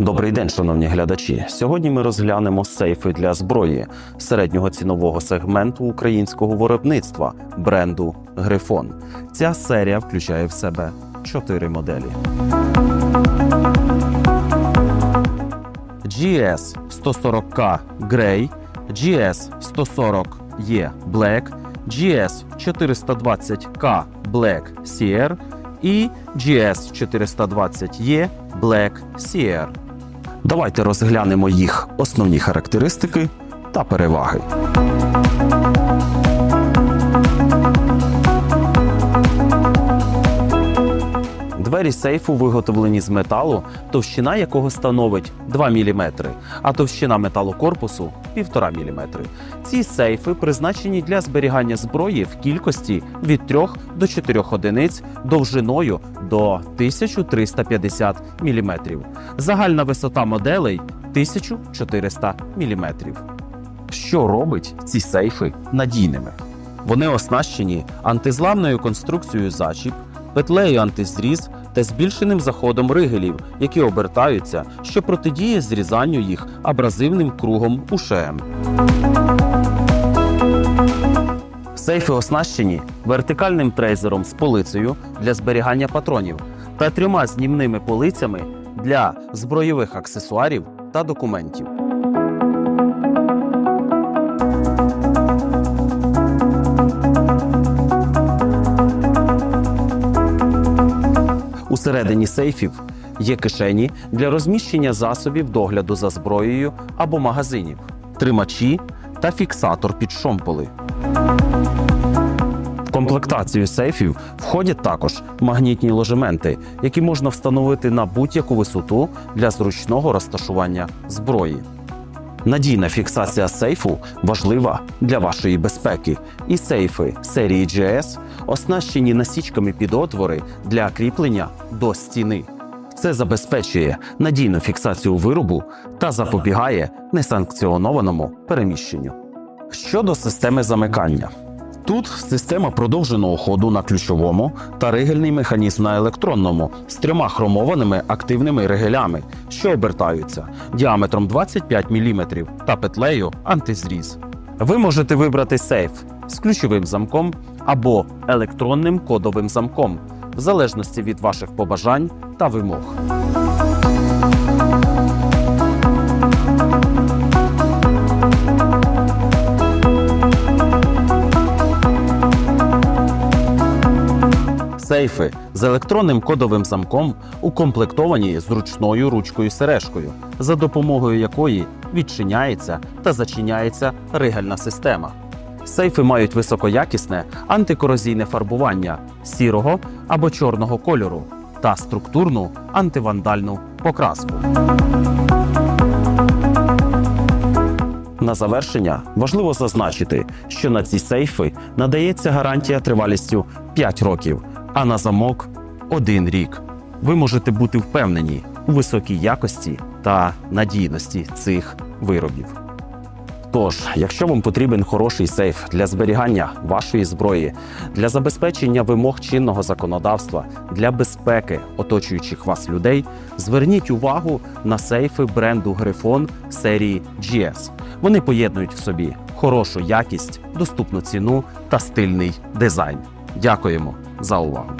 Добрий день, шановні глядачі. Сьогодні ми розглянемо сейфи для зброї середнього цінового сегменту українського виробництва бренду Грифон. Ця серія включає в себе чотири моделі. GS 140K Grey, GS 140E Black, GS 420K Black Sierra і GS 420E Black Sierra. Давайте розглянемо їх основні характеристики та переваги. Двері сейфу виготовлені з металу, товщина якого становить 2 мм, а товщина металокорпусу 1,5 мм. Ці сейфи призначені для зберігання зброї в кількості від 3 до 4 одиниць довжиною до 1350 мм. Загальна висота моделей 1400 мм. Що робить ці сейфи надійними? Вони оснащені антизламною конструкцією зачіп, петлею антизріз та збільшеним заходом ригелів, які обертаються, що протидіє зрізанню їх абразивним кругом ушем. Сейфи оснащені вертикальним трейзером з полицею для зберігання патронів та трьома знімними полицями для збройових аксесуарів та документів. Усередині сейфів є кишені для розміщення засобів догляду за зброєю або магазинів, тримачі та фіксатор під шомполи. В комплектацію сейфів входять також магнітні ложементи, які можна встановити на будь-яку висоту для зручного розташування зброї. Надійна фіксація сейфу важлива для вашої безпеки, і сейфи серії GS оснащені насічками під отвори для кріплення до стіни. Це забезпечує надійну фіксацію виробу та запобігає несанкціонованому переміщенню. Щодо системи замикання. Тут система продовженого ходу на ключовому та ригельний механізм на електронному з трьома хромованими активними ригелями, що обертаються діаметром 25 мм та петлею антизріз. Ви можете вибрати сейф з ключовим замком або електронним кодовим замком, в залежності від ваших побажань та вимог. Сейфи з електронним кодовим замком укомплектовані зручною ручкою сережкою, за допомогою якої відчиняється та зачиняється ригельна система. Сейфи мають високоякісне антикорозійне фарбування сірого або чорного кольору та структурну антивандальну покраску. На завершення важливо зазначити, що на ці сейфи надається гарантія тривалістю 5 років, а на замок 1 рік. Ви можете бути впевнені у високій якості та надійності цих виробів. Тож, якщо вам потрібен хороший сейф для зберігання вашої зброї, для забезпечення вимог чинного законодавства, для безпеки оточуючих вас людей, зверніть увагу на сейфи бренду Грифон серії GS. Вони поєднують в собі хорошу якість, доступну ціну та стильний дизайн. Дякуємо за увагу.